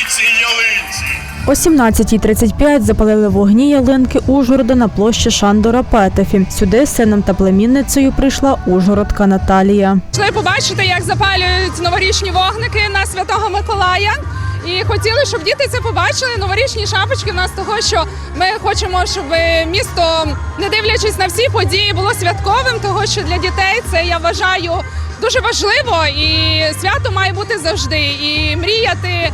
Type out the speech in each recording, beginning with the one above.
Славіці ялинці. О 17.35 запалили вогні ялинки Ужгорода на площі Шандора Петефі. Сюди з сином та племінницею прийшла Ужгородка Наталія. Пішли побачити, як запалюють новорічні вогники на святого Миколая. І хотіли, щоб діти це побачили. Новорічні шапочки в нас того, що ми хочемо, щоб місто, не дивлячись на всі події, було святковим. Того, що для дітей це я вважаю дуже важливо, і свято має бути завжди. І мріяти е,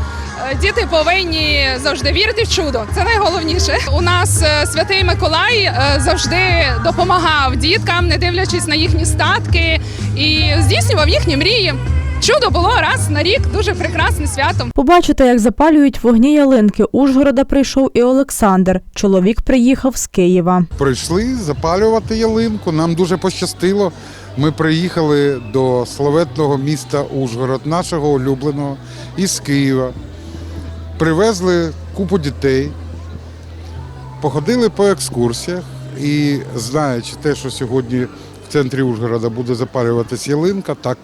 діти повинні завжди вірити в чудо. Це найголовніше. У нас е, святий Миколай е, завжди допомагав діткам, не дивлячись на їхні статки, і здійснював їхні мрії. Чудо було раз на рік, дуже прекрасне свято. Побачити, як запалюють вогні ялинки Ужгорода прийшов і Олександр. Чоловік приїхав з Києва. Прийшли запалювати ялинку. Нам дуже пощастило. Ми приїхали до славетного міста Ужгород, нашого улюбленого, із Києва. Привезли купу дітей, походили по екскурсіях і знаючи те, що сьогодні в центрі Ужгорода буде запалюватись ялинка, так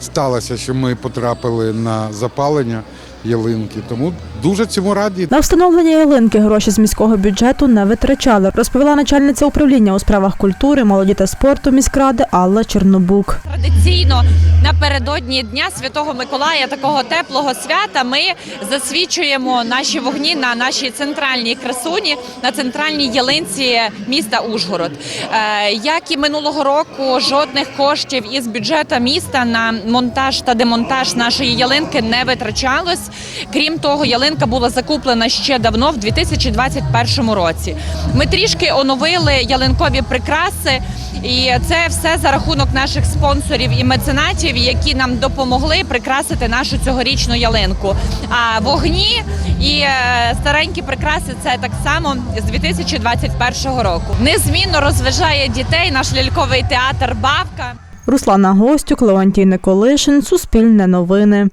сталося, що ми потрапили на запалення ялинки. Тому дуже цьому раді. На встановлення ялинки гроші з міського бюджету не витрачали, розповіла начальниця управління у справах культури, молоді та спорту міськради Алла Чернобук. Традиційно напередодні Дня Святого Миколая, такого теплого свята, ми засвічуємо наші вогні на нашій центральній красуні, на центральній ялинці міста Ужгород. Е, Як і минулого року, жодних коштів із бюджету міста на монтаж та демонтаж нашої ялинки не витрачалось. Крім того, ялинка була закуплена ще давно, в 2021 році. Ми трішки оновили ялинкові прикраси. І це все за рахунок наших спонсорів і меценатів, які нам допомогли прикрасити нашу цьогорічну ялинку. А вогні і е, старенькі прикраси це так само з 2021 року. Незмінно розважає дітей наш ляльковий театр Бавка. Руслана Гостюк, Леонтій Николишин, Суспільне новини.